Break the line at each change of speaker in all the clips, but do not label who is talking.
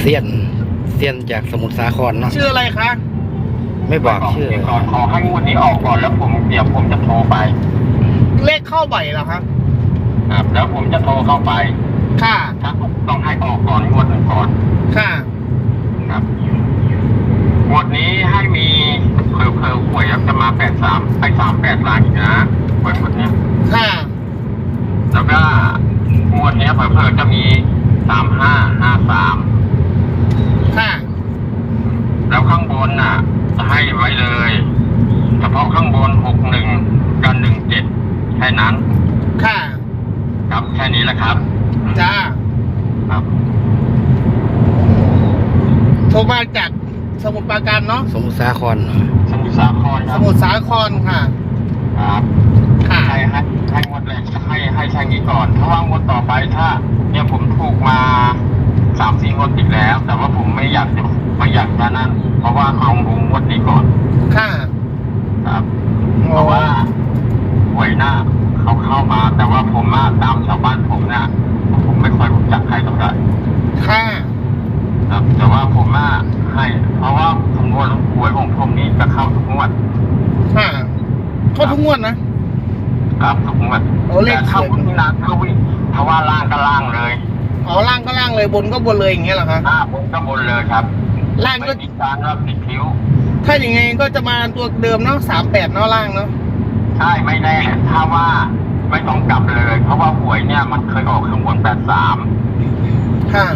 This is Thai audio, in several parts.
เซียนเซียนจากสมุทรสาครเนาะ
ชื่ออะไรคะ
ไม่บอกชื่อ
ก่อนขอให้งวดนี้ออกก่อนแล้วผมเดี๋ยวผมจะโทรไป
เลขเข้าบ่อยเหรอคะ
ครับแล้วผมจะโทรเข้าไป
ค่ะ
ถ้าต้องให้ออกก่อนงวดหนึ่งก่อน
ค่ะ
ครับงวดนี้ให้มีเพลเพลหวยครับจะมาแปดสามไปสามแปดล้านอีกนะหวยงวดเนี้ย
ค่ะ
แล้วก็งวดเนี้ยเพลเพลจะมีสามห้าห้าสาม
ค่ะ
แล้วข้างบนน่ะจะให้ไว้เลย เฉพาะข้างบนหกหนึ่งกับหนึ่งเจ็ดแค่นั้น
ค่ะ
ครับแค่นี้แหละครับ
จ้า
ครับ
โทรมาจากสมุทรปราการเนาะ
สมุทรสาครเนอะ
สมุทรสาครค
ส
รับ
มุทรสาครค่ะ
ครับ
ค่ะ
ให้ให้ให้งวดแรกให้ให้ใช้นี้ก่อนเพราะว่างวดต่อไปถ้า เนี่ยผมถูกมา สามสี่งวดติดแล้ว แต่ว่าผมไม่อยากจะไม่อยากจะนั่นเพราะว่าเอาดูงวดนี้ก่อน
ค่ะ
ครับเพ
โอ้
ราะว่าหวยหน้าเขาเข้ามาแต่ว่าผมมาตามชาวบ้านผมเนี่ยผมไม่ค่อยรู้จักใครเท่าไหร่
ค่ะ
ครับ แต่ว่าผมมาให้ เพราะว่าคำนวณหวยของผมนี่จะเข้าทุกงวด
ค่ะเข้าทุกงวดนะ
ครับทุกงวด
โอ้เลข
แต่เข้า
สวย
วิ่งนะเข้าวิ่งถ้าว่าล่างก็ล่างเลย
อ๋อล่างก็ล่างเลยบนก็บนเลยอย่างเงี้ยเหรอคะ
หน้าบนก็บนเลยครับ
ล่างก็
ไม่มีการว่าผิดคิ้ว
ถ้าอย่างไงก็จะมาตัวเดิมเนาะสามแปดเนาะล่างเนาะ
ใช่ไม่แน่ถ้าว่าไม่ต้องกลับเลย เพราะว่าหวยเนี่ยมันเคยออกข้างบนแปดสาม
ค่ะ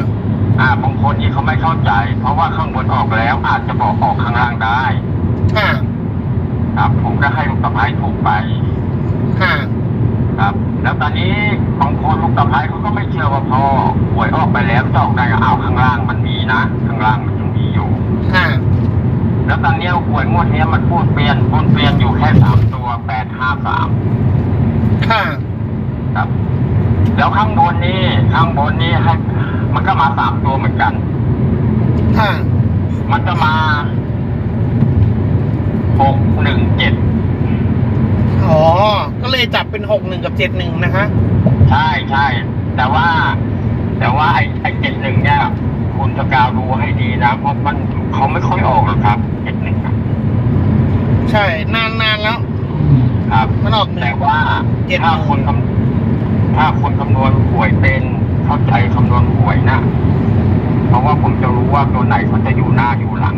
อ่าบางคนที่เขาไม่เข้าใจ เพราะว่าข้างบนออกแล้วอาจจะบอกออกข้างล่างได้
ค่ะ
ครับผมก็ให้ลูกสะพ้ายถูกไป
ค่ะ
ครับ แล้วตอนนี้บางคนลูกสะพ้ายเขาก็ไม่เชื่อว่าพอหวยออกไปแล้วจะออกได้ก็อ้าวข้างล่างมันมีนะข้างล่างมันยังมีอยู่
ค่ะ
แล้วตอนนี้หวยงวดเนี้ยมันพูดเปลี่ยนพูดเปลี่ยนอยู่แค่สามตัวแปดห้าสาม
ค่ะ
ครับ แล้วข้างบนนี่ข้างบนนี่ให้มันก็มาสามตัวเหมือนกัน
ค่ะ
มันจะมาหกหนึ่งเจ็ด
อ๋อ ก็เลยจับเป็นหกหนึ่งกับเจ็ดหนึ่งนะคะ
ใช่ใช่แต่ว่า แต่ว่าไอ้ไอ้เจ็ดหนึ่งเนี่ย คุณสกาวดูให้ดีนะ เพราะมันเขาไม่ค่อยออกหรอกครับเจ็ดหนึ่ง
ใช่นานนานๆแล้ว
ครับ
มันออกหนึ่
แต่
ง
ว่า
เจ็ดหนึ่ง
ถ้าคุณคำถ้าคุณคำนวณหวยเป็นเข้าใจคำนวณหวยนะ เพราะว่าผมจะรู้ว่าตัวไหนเขาจะอยู่หน้าอยู่หลัง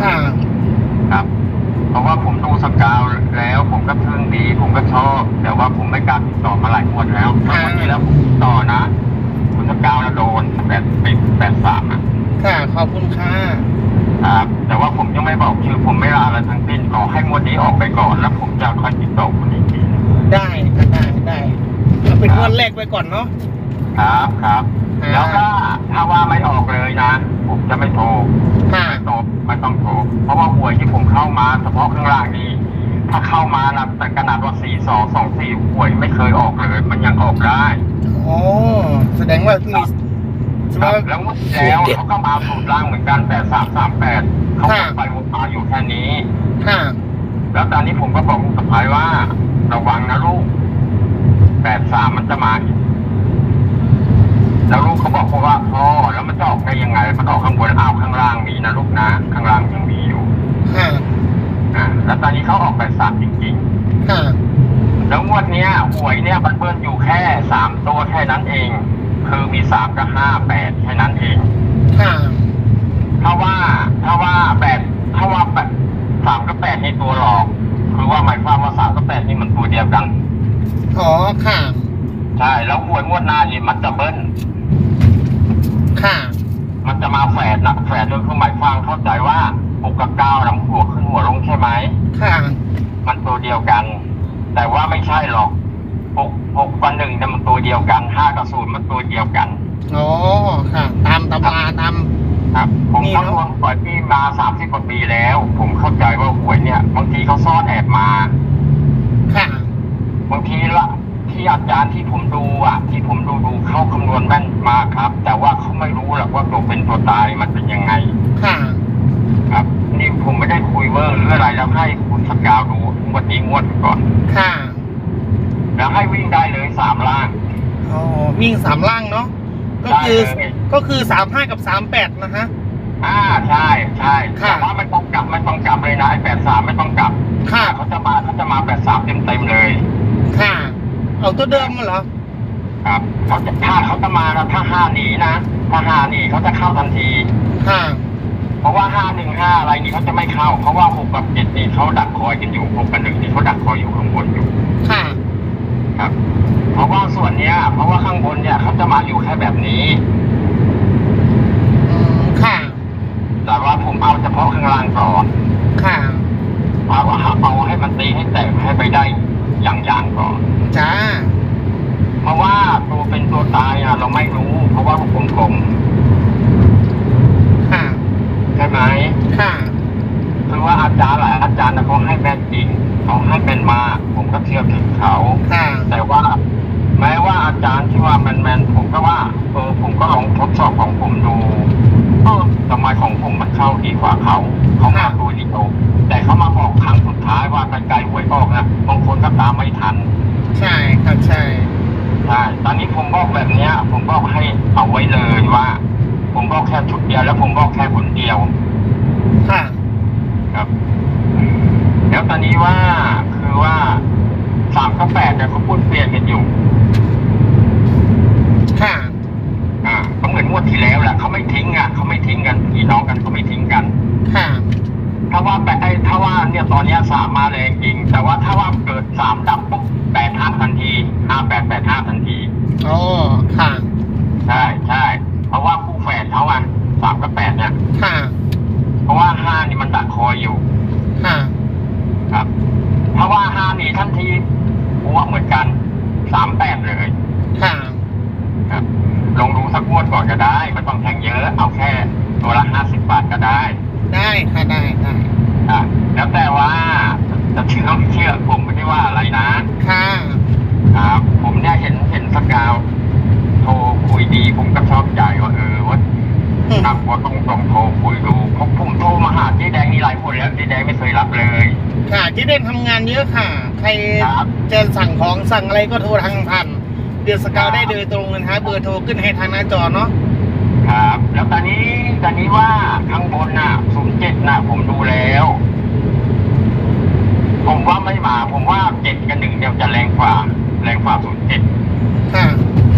ค่ะ
ครับ เพราะว่าผมดูสกาวแล้ว ผมก็ทึ่งดี ผมก็ชอบ แต่ว่าผมไม่กล้าติดต่อมาหลายงวดแล้วถ้าวันนี้แล้วผมติดต่อนะ คุณสกาวแล้วโดนแปดเป็นแปดสามอะ
ค่ะขอบคุณค่ะ
ครับแต่ว่าผมยังไม่บอกชื่อผมไม่ลาอะไรทั้งสิ้นขอให้งวดนี้ออกไปก่อน แล้วผมจะค่อยติดต่อคุณอีกที
ได้ได้ได้เอาเป็นงวดแรกไปก่อนเนาะ
ครับครับ
อ่า
แล้วก็ถ้าว่าไม่ออกเลยนะ ผมจะไม่โทร
ค่ะ
ไม่โทรไม่ต้องโทรเพราะว่าหวยที่ผมเข้ามาเฉพาะข้างล่างนี้ ถ้าเข้ามานะแต่ขนาดว่าสี่สองสองสี่หวยไม่เคยออกเลย มันยังออกได้
อ๋อแสดงว่ามีแสด
ค
ง
รับ
ว่า
แล้วงวดที่แล้วเขาก็มาสูตรล่างเหมือนกันแปดสามสามแปดเขา
ค่ะ
ไปวนมาอยู่แค่นี้
ค่ะ
แล้วตอนนี้ผมก็บอกลูกสะพ้ายว่า ระวังนะลูกแปดสามมันจะมาอีกแล้วลูกเขาบอกผมว่าพ่อแล้วมันจะออกได้ยังไงมันออกข้างบนอ้าวข้างล่างมีนะลูกนะ ข้างล่างยังมีอยู่
ค่ะ
อ่าแล้วตอนนี้เขาออกแปดสามจริง
ค่ะ
ๆ แล้วงวดเนี้ยหวยเนี่ยมันเบิ้ลอยู่แค่สามตัวแค่นั้นเอง คือมีสามกับห้าแปดแค่นั้นเอง
ค่ะ
ถ้าว่าถ้าว่าแปดถ้าว่าแปดสามกับแปดในตัวหลอก คือว่าหมายความว่าสามกับแปดนี่มันตัวเดียวกัน
อ๋อค่ะ
ใช่ แล้วหวยงวดหน้านี่มันจะเบิ้ล
ค่ะ
มันจะมาแฝดนะแฝดโดยคือหมายความเข้าใจว่า หกกับเก้าลำหัวขึ้นหัวลงใช่ไหม
ค่ะ
มันตัวเดียวกัน แต่ว่าไม่ใช่หรอกหกหกกับหนึ่งเนี่ยมันตัวเดียวกันห้ากับศูนย์มันตัวเดียวกัน
อ๋อ ค่ะ ตามตำราตาม
ครับผม
นี่เนอะ
คำนวณหวยที่มาสามสิบกว่าปีแล้ว ผมเข้าใจว่าหวยเนี่ยบางทีเขาซ่อนแอบมา
ค่ะ
บางทีละที่อาจารย์ที่ผมดูอะ ที่ผมดูดูเขาคำนวณแม่นมากครับ แต่ว่าเขาไม่รู้หรอกว่าตัวเป็นตัวตายมันเป็นยังไง
ค่ะ
ครับ นี่ผมไม่ได้คุยเวอร์หรืออะไรแล้วให้คุณสกาวดูงวดนี้งวดก่อน
ค่ะ
แล้วให้วิ่งได้เลยสามล่าง
อ๋อวิ่งสามล่างเนาะ ก็คือ
ได้เลย
ก็คือสามห้ากับสามแปดนะฮะ
อ่าใช่ใช่
ค่ะ
แต่ว่าไม่ต้องกลับไม่ต้องกลับเลยนะไอ้แปดสามไม่ต้องกลับ
ค่ะ
เขาจะมาเขาจะมาแปดสามเต็มเต็มๆเลย
ค่ะ เอาตัวเดิมมาเหรอ
ครับเขาจะถ้าเขาจะมานะถ้าห้าหนีนะถ้าห้าหนีเขาจะเข้าทันที
ค่ะ
เพราะว่าห้าหนึ่งห้าอะไรนี่เขาจะไม่เข้า เพราะว่าหกกับเจ็ดนี่เขาดักคอยกันอยู่หกกับหนึ่งนี่เขาดักคอยอยู่ข้างบนอยู่
ค่ะ
ครับ เพราะว่าส่วนเนี้ย เพราะว่าข้างบนเนี่ยเขาจะมาอยู่แค่แบบนี้
อืม ค่ะ
แต่ว่าผมเอาเฉพาะข้างล่างก่อน
ค่ะ
เอาเอาให้มันตีให้แตกให้ไปได้อย่างๆก่อน
จ้า
เพราะว่าตัวเป็นตัวตายอะเราไม่รู้ เพราะว่าผมกลม
ค่ะ
ๆ ใช่ไหม
ค่ะ
คือว่าอาจารย์หลายอาจารย์นะเขาให้แม่นจริงเขาให้เป็นมา ผมก็เทียบถึงเขา
ค่ะ
แต่ว่า แม้ว่าอาจารย์ที่ว่าแมนๆผมก็ว่าเออผมก็ลองทดสอบของผมดูเออทำไมของผมมันเข้าดีกว่าเขาเขามาดูดีโอแต่เขามาบอกครั้งสุดท้ายว่าไกลๆหวยออกนะบางคนก็ตามไม่ทัน
ใช่ครับใช่
ใช่ตอนนี้ผมบอกแบบเนี้ย ผมบอกให้เอาไว้เลยว่า ผมบอกแค่ชุดเดียวแล้วผมบอกแค่คนเดียว
ค่ะ
ครับ แล้วตอ นนี้ว่าคือว่าสามกับแปดเนี่ยเขาพูดเปลี่ยนกันอยู่
ค่ะ
อ่าก็เหมือนงวดที่แล้วแหละเขาไม่ทิ้งอะเขาไม่ทิ้งกันพี่น้องกันเขาไม่ทิ้งกัน
ค่ะ
ถ้าว่าแปดไอ้ถ้าว่าเนี่ยตอนเนี้ยสามมาแรงจริง แต่ว่าถ้าว่าเกิดสามดับปุ๊บแปดห้าทันทีห้าแปดแปดห้าทันที
อ๋อ ค่ะ
ใช่ใช่เพราะว่าคู่แฝดเขาอะสามกับแปดเนี่ย
ค่ะ
เพราะว่าห้านี่มันดักคอยอยู่
ค่ะ
ครับ ถ้าว่าห้าหนีทันทีหัวเหมือนกันสามแปดเลย
ค่ะ
ครับ ลองดูสักงวดก่อนก็ได้ไม่ต้องแทงเยอะ เอาแค่ตัวละห้าสิบบาทก็ได้
ได้ค่ะ ได้ ได้
อะแล้วแต่ว่าจะเชื่อไม่เชื่อผมไม่ได้ว่าอะไรนะ
ค่ะ
ครับ ผมเนี่ยเห็นเห็นสกาวโทรคุยดีผมก็ชอบใจว่าเออว่า
อืม
นัก ว่าต้องต้องโทรคุยดูเพราะผมโทรมาหาเจ๊แดงนี่หลายคนแล้วเจ๊แดงไม่เคยรับเลย
ค่ะเจ๊เด่นทำงานเยอะค่ะ ใคร
ครับ
จะสั่งของสั่งอะไรก็โทรทางพันเดือนสกาวได้โดยตรงเลยนะฮะเบอร์โทรขึ้นให้ทางหน้าจอเนาะ
ครับ แล้วตอนนี้ตอนนี้ว่าข้างบนน่ะศูนย์เจ็ดน่ะ ผมดูแล้ว ผมว่าไม่มา ผมว่าเจ็ดกับหนึ่งเดียวจะแรงกว่า แรงกว่าศูนย์เจ็ด
ค่ะ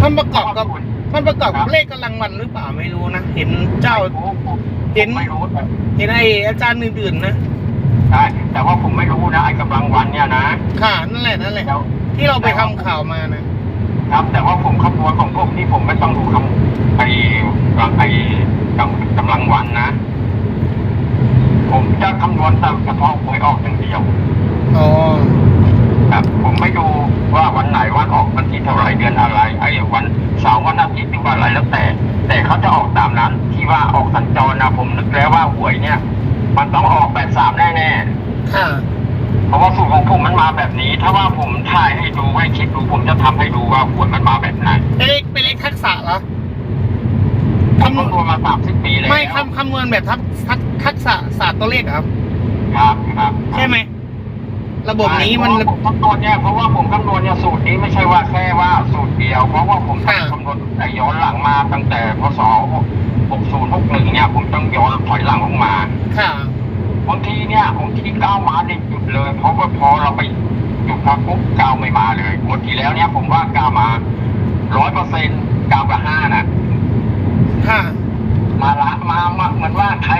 มันประกอบกับ มันประกอบกับเลขกำลังวันหรือเปล่าไม่รู้นะ เห็นเจ้า เห็น
ไม่รู้แต่
เห็นไออาจารย์อื่นๆนะ
ใช่แต่ว่าผมไม่รู้นะไอ้กำลังวันเนี่ยนะ
ค่ะ นั่นแหละนั่นแหละ
แล้ว
ที่เราไปทำข่าวมานะ
ครับ แต่ว่าผมคำนวณของผมนี่ผมไม่ต้องดูคำไอ้กำลังไอ้กำกำลังวันนะ ผมจะคำนวณตามเฉพาะหวยออกอย่างเดียว
อ๋อ
ครับ ผมไม่ดูว่าวันไหนวันออกวันที่เท่าไหรเดือนอะไรไอ้วันเสาร์วันอาทิตย์หรือว่าอะไรแล้วแต่ แต่เขาจะออกตามนั้น ที่ว่าออกสัญจรนะผมนึกแล้วว่าหวยเนี่ย มันต้องออกแปดสามแน่
ค่ะ
ๆเพราะว่าสูตรของผมมันมาแบบนี้ ถ้าว่าผมถ่ายให้ดูให้คลิปดูผมจะทำให้ดูว่าหวยมันมาแบบไหน
เป็นเลขเป็นเลขทักษะเหรอ
ผม
คำนวณ
คำนวณมาสามสิบปีแล้ว
ไม่คำคำนวณแบบทักทักทักษะศาสตร์ตัวเลขเหรอครับ
ครับครับ
ใช่ไหม ระบบนี้มัน
เพราะว่าผมคำนวณเนี่ยเพราะว่าผมคำนวณเนี่ยสูตรนี้ไม่ใช่ว่าแค่ว่าสูตรเดียว เพราะว่าผม
ค่ะ
คำนวณแต่ย้อนหลังมาตั้งแต่พศ60 61เนี่ยผมต้องย้อนถอยหลังลงมา
ค่ะ
บางทีเนี่ยบางทีก้าวมาเนี่ยหยุดเลย เพราะว่าพอเราไปหยุดพักปุ๊บก้าวไม่มาเลยหมดที่แล้วเนี่ยผมว่าก้าวมาร้อยเปอร์เซ็นต์ก้าวกับห้าน่ะ
ค่ะ
มาละมามาเหมือนว่าใคร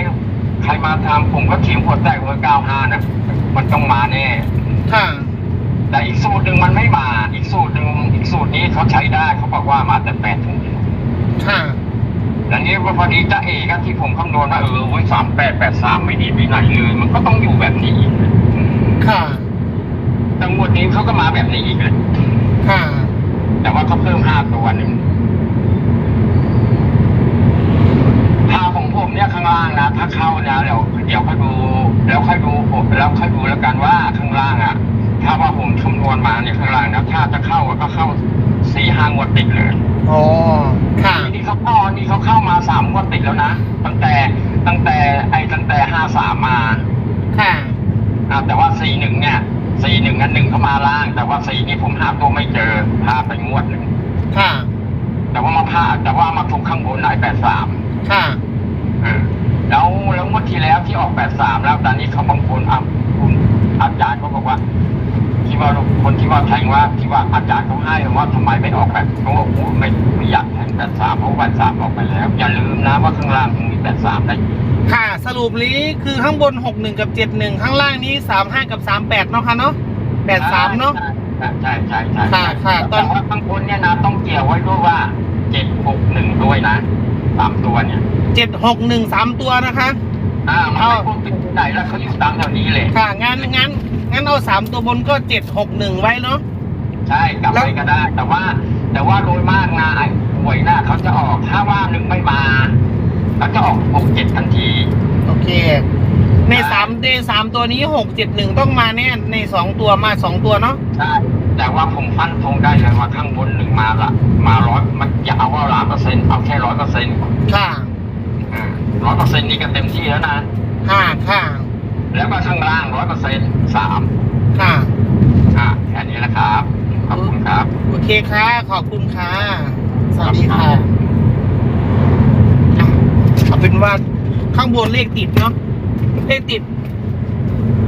ใครมาทำผมก็เฉียงหัวแตกเบอร์เก้าห้าน่ะมันต้องมาแน่
ค่ะ
แต่อีกสูตรหนึ่งมันไม่มา อีกสูตรหนึ่งอีกสูตรนี้เขาใช้ได้เขาบอกว่ามาแต่แปดถึง
ค่ะ
แต่นี้ว่าพอดีจ้าเอกที่ผมคำนวณว่าเออวันสามแปดแปดสามไม่ดีไปไหนเลยมันก็ต้องอยู่แบบนี้อีก
ค่ะ
แต่งวดนี้เขาก็มาแบบนี้อีกเลย
ค่ะ
แต่ว่าเขาเพิ่มห้าตัวหนึ่งถ้าของ ผมเนี่ยข้างล่างนะถ้าเข้านะเดี๋ยวเดี๋ยวค่อยดูแล้วค่อยดูผมแล้วค่อยดูแล้วกันว่าข้างล่างอะ ถ้าว่าผมคำนวณมาเนี่ยข้างล่างนะถ้าจะเข้าก็เข้าสี่ห้างวดติดเลย
อ๋อค่ะ
นี่เขาเข้านี่เขาเข้ามาสามงวดติดแล้วนะตั้งแต่ตั้งแต่ไอ้ตั้งแต่ห้าสามมา
ค่ะ
อ่าแต่ว่าสี่หนึ่งเนี่ยสี่หนึ่งอันหนึ่งเขามาล่าง แต่ว่าสี่นี่ผมหาตัวไม่เจอพาไปงวดหนึ่ง
ค่ะ
แต่ว่ามาพลาดแต่ว่ามาถูกข้างบนไหนแปดสาม
ค่ะ
แล้วแล้วงวดที่แล้วที่ออกแปดสามแล้วตอนนี้เขาบางคนอะคุณอาจารย์ก็บอกว่า ที่ว่าคนที่ว่าแทงว่าที่ว่าอาจารย์เขาให้ว่าทำไมไม่ออกแบบเขาบอกโอ้ไม่ไม่อยากแทงแปดสามเพราะแปดสามออกไปแล้ว อย่าลืมนะว่าข้างล่างยังมีแปดสามได้อีก
ค่ะ สรุปนี้คือข้างบนหกหนึ่งกับเจ็ดหนึ่งข้างล่างนี้สามห้ากับสามแปดเนาะค่ะเนาะแปดสามเนาะ
ใช่ใช่ใช่ใช่
ค่ะค่ะตอน
แต่ว่าบางคนเนี่ยนะต้องเกี่ยวไว้ด้วยว่าเจ็ดหกหนึ่งด้วยนะสามตัวเนี่ย
เจ็ดหกหนึ่งสามตัวนะคะ
อ่ามันไม่ควรเป็นที่ไหนแล้วเขาอยู่ตามแถวนี้เลย
ค่ะงั้นงั้นงั้นเอาสามตัวบนก็เจ็ดหกหนึ่งไว้เนาะ
ใช่กลับไปก็ได้ แต่ว่า แต่ว่าโดยมากนะไอ้หวยหน้าเขาจะออกถ้าว่าหนึ่งไม่มาเขาจะออกหกเจ็ดทันที
โอเค ในสามในสามตัวนี้หกเจ็ดหนึ่งต้องมาแน่ในสองตัวมาสองตัวเนาะ
ใช่ แต่ว่าผมฟันธงได้เลยว่าข้างบนหนึ่งมาละ มาร้อยมันอย่าเอาว่าล้านเปอร์เซ็นต์เอาแค่ร้อยเปอร์เซ็นต์
ค่ะ
ร้อยเปอร์เซ็นต์นี่ก็เต็มที่แล้วนะ
ค่ะค่ะ
แล้วก็ข้างล่างร้อยเปอร์เซ็นต์สาม
ค่ะ
อ่าแค่นี้แหละครับ ขอบคุณครับ
โอเคค่ะ ขอบคุณค่ะ สวัสดีค่ะอะเอาเป็นว่าข้างบนเลขติดเนาะ เลขติด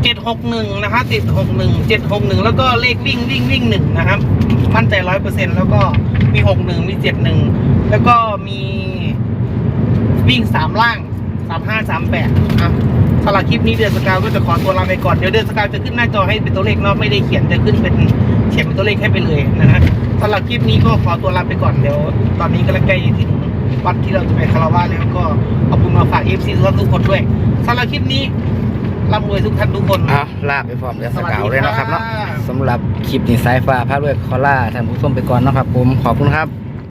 เจ็ดหกหนึ่งนะคะติดหกหนึ่งเจ็ดหกหนึ่งแล้วก็เลขวิ่งวิ่งวิ่งหนึ่งนะครับ มั่นใจร้อยเปอร์เซ็นแล้วก็มีหกหนึ่งมีเจ็ดหนึ่งแล้วก็มี วิ่งสามล่างสามห้าสามแปดอะสำหรับคลิปนี้เดือนสกาวก็จะขอตัวลาไปก่อน เดี๋ยวเดือนสกาวจะขึ้นหน้าจอให้เป็นตัวเลขเนาะไม่ได้เขียนจะขึ้นเป็นเขียนเป็นตัวเลขให้ไปเลยนะฮะสำหรับคลิปนี้ก็ขอตัวลาไปก่อนเดี๋ยว ตอนนี้ก็ใกล้ถึงวัดที่เราจะไปคาราวะแล้วก็ขอบคุณมาฝากเอฟซีทุกคนด้วยสำหรับคลิปนี้ร่ำรวยทุกท่านทุกคน
เอาลาไปพร้อมเดือนสกาวเลยเนาะครับเนาะ
สวัสดีค่ะ
สำหรับคลิปนี้สายฟ้าพาด้วยคอล่าท่านผู้ชมไปก่อนเนาะครับผมขอบคุณครับ